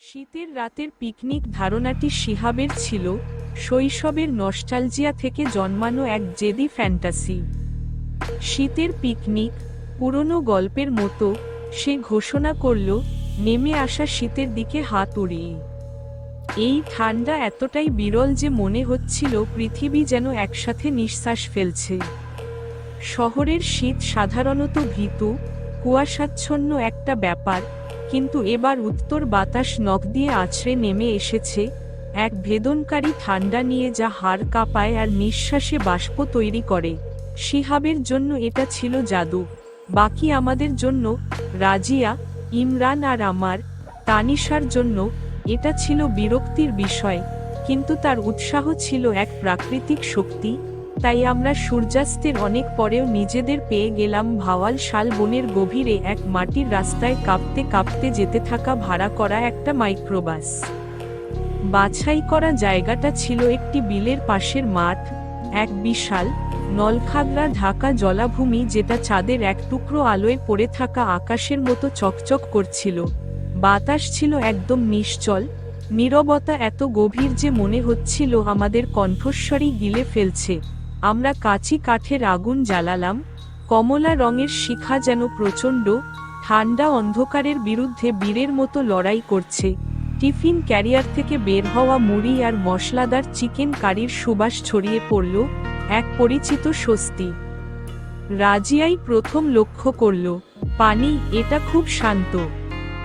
শীতের রাতের পিকনিক ধারণাটি শিহাবের ছিল শৈশবের নস্টালজিয়া থেকে জন্মানো এক জেদি ফ্যান্টাসি। শীতের পিকনিক, পুরনো গল্পের মতো, সে ঘোষণা করল, নেমে আসা শীতের দিকে হাত উড়িয়ে। এই ঠান্ডা এতটাই বিরল যে মনে হচ্ছিল পৃথিবী যেন একসাথে নিঃশ্বাস ফেলছে। শহরের শীত সাধারণত ভীতু, কুয়াশাচ্ছন্ন একটা ব্যাপার কিন্তু এবার উত্তর বাতাস নখ দিয়ে আছড়ে নেমে এসেছে, এক ভেদনকারী ঠান্ডা নিয়ে যা হাড় কাঁপায় আর নিঃশ্বাসে বাষ্প তৈরি করে। শিহাবের জন্য এটা ছিল জাদু। বাকি আমাদের জন্য, রাজিয়া, ইমরান আর আমার, তানিশার জন্য, এটা ছিল বিরক্তির বিষয়, কিন্তু তার উৎসাহ ছিল এক প্রাকৃতিক শক্তি। তাই আমরা সূর্যাস্তের অনেক পরেও নিজেদের পেয়ে গেলাম ভাওয়াল শাল বনের গভীরে এক মাটির রাস্তায় কাঁপতে কাঁপতে যেতে থাকা ভাড়া করা একটা মাইক্রোবাস। বাছাই করা জায়গাটা ছিল একটি বিলের পাশের মাঠ, এক বিশাল নলখাগড়া ঢাকা জলাভূমি যেটা চাঁদের এক টুকরো আলোয় পড়ে থাকা আকাশের মতো চকচক করছিল। বাতাস ছিল একদম নিশ্চল, নীরবতা এত গভীর যে মনে হচ্ছিল আমাদের কণ্ঠস্বরই গিলে ফেলছে। আমরা কাচি কাঠের আগুন জ্বালালাম, কমলা রঙের শিখা যেন প্রচণ্ড, ঠান্ডা অন্ধকারের বিরুদ্ধে বীরের মতো লড়াই করছে। টিফিন ক্যারিয়ার থেকে বের হওয়া মুড়ি আর মশলাদার চিকেন কারির সুবাস ছড়িয়ে পড়ল, এক পরিচিত স্বস্তি। রাজিয়াই প্রথম লক্ষ্য করল, পানি, এটা খুব শান্ত।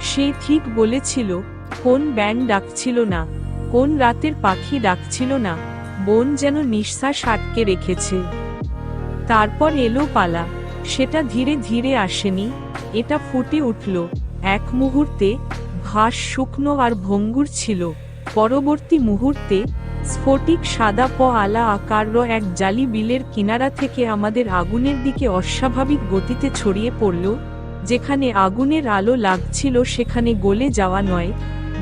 সে ঠিক বলেছিল, কোন ব্যাং ডাকছিল না, কোন রাতের পাখি ডাকছিল না। বন যেন নিঃশ্বাস আটকে রেখেছে। তারপর এলো পালা। সেটা ধীরে ধীরে আসেনি। এটা ফুটে উঠল। এক মুহূর্তে ঘাস শুকনো আর ভঙ্গুর ছিল। পরবর্তী মুহূর্তে স্ফটিক সাদা প আলা আকার এক জালি বিলের কিনারা থেকে আমাদের আগুনের দিকে অস্বাভাবিক গতিতে ছড়িয়ে পড়ল, যেখানে আগুনের আলো লাগছিল সেখানে গলে যাওয়া নয়,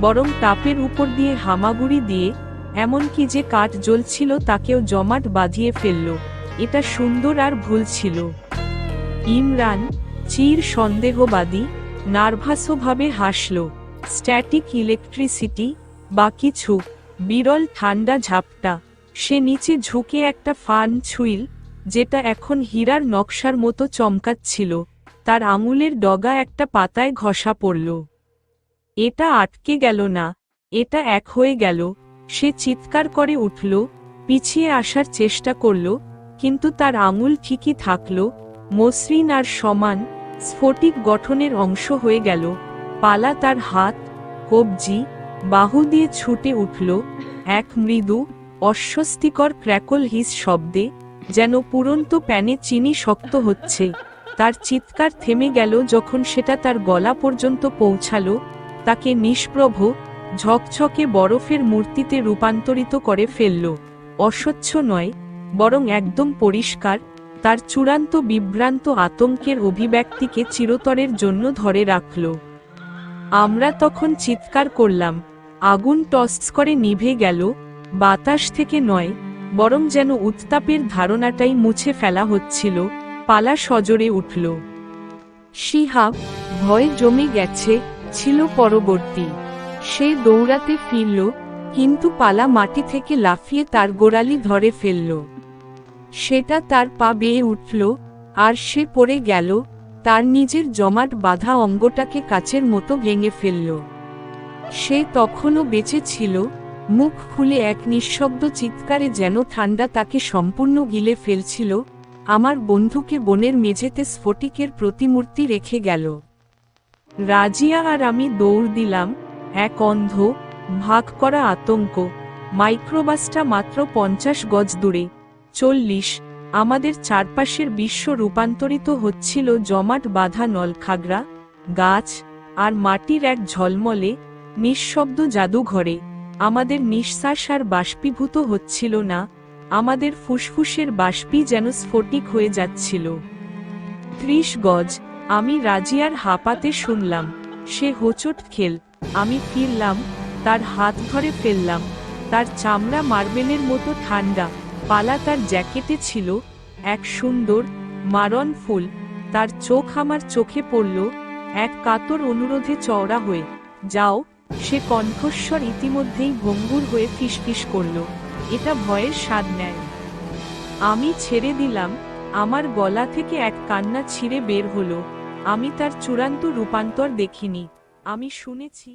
বরং তাপের উপর দিয়ে হামাগুড়ি দিয়ে এমনকি যে কাঠ জ্বলছিল তাকেও জমাট বাঁধিয়ে ফেলল। এটা সুন্দর আর ভুল ছিল। ইমরান চির সন্দেহবাদী, নার্ভাসভাবে হাসল। স্ট্যাটিক ইলেকট্রিসিটি বা কিছু বিরল ঠান্ডা ঝাপটা। সে নিচে ঝুঁকে একটা ফান ছুইল, যেটা এখন হীরার নকশার মতো চমকাচ্ছিল। তার আঙুলের ডগা একটা পাতায় ঘষা পড়ল। এটা আটকে গেল না, এটা এক হয়ে গেল। সে চিৎকার করে উঠল, পিছিয়ে আসার চেষ্টা করল, কিন্তু তার আঙুল ঠিকই থাকল, মসৃণ আর সমান, স্ফটিক গঠনের অংশ হয়ে গেল, পালা তার হাত, কবজি, বাহু দিয়ে ছুটে উঠল, এক মৃদু, অস্বস্তিকর ক্র্যাকল হিস শব্দে, যেন পুরন্ত প্যানে চিনি শক্ত হচ্ছে, তার চিৎকার থেমে গেল যখন সেটা তার গলা পর্যন্ত পৌঁছালো, তাকে নিষ্প্রভ ঝকঝকে বরফের মূর্তিতে রূপান্তরিত করে ফেলল। অস্বচ্ছ নয়, বরং একদম পরিষ্কার, তার চূড়ান্ত বিভ্রান্ত আতঙ্কের অভিব্যক্তিকে চিরতরের জন্য ধরে রাখল। আমরা তখন চিৎকার করলাম, আগুন টস করে নিভে গেল, বাতাস থেকে নয়, বরং যেন উত্তাপের ধারণাটাই মুছে ফেলা হচ্ছিল, পালা সজরে উঠল। শিহাব ভয় জমে গেছে, ছিল পরবর্তী। সে দৌড়াতে ফিরল, কিন্তু পালা মাটি থেকে লাফিয়ে তার গোড়ালি ধরে ফেলল। সেটা তার পা বেয়ে উঠল, আর সে পড়ে গেল, তার নিজের জমাট বাঁধা অঙ্গটাকে কাচের মতো ভেঙে ফেলল। সে তখনও বেঁচে ছিল, মুখ খুলে এক নিঃশব্দ চিৎকারে যেন ঠান্ডা তাকে সম্পূর্ণ গিলে ফেলছিল, আমার বন্ধুকে বনের মেঝেতে স্ফটিকের প্রতিমূর্তি রেখে গেল। রাজিয়া আর আমি দৌড় দিলাম এক অন্ধ, ভাগ করা আতঙ্ক। মাইক্রোবাসটা মাত্র পঞ্চাশ গজ দূরে। চল্লিশ, আমাদের চারপাশের বিশ্ব রূপান্তরিত হচ্ছিল জমাট বাঁধা নলখাগড়া, গাছ, আর মাটির এক ঝলমলে, নিঃশব্দ জাদুঘরে। আমাদের নিঃশ্বাস আর বাষ্পীভূত হচ্ছিল না, আমাদের ফুসফুসের বাষ্পি যেন স্ফটিক হয়ে যাচ্ছিল। ত্রিশ গজ, আমি রাজিয়ার হাঁপাতে শুনলাম, সে হোচট খেল। আমি ফিরলাম, তার হাত ধরে ফেললাম, তার চামড়া মার্বেলের মতো ঠান্ডা, পালা তার জ্যাকেটে ছিল, এক সুন্দর মারন ফুল, তার চোখ আমার চোখে পড়ল, এক কাতর অনুরোধে চওড়া হয়ে, যাও, সে কণ্ঠস্বর ইতিমধ্যেই ভঙ্গুর হয়ে ফিসফিস করল, এটা ভয়ের স্বাদ নেয়। আমি ছেড়ে দিলাম, আমার গলা থেকে এক কান্না ছিঁড়ে বের হলো, আমি তার চূড়ান্ত রূপান্তর দেখিনি। আমি শুনেছি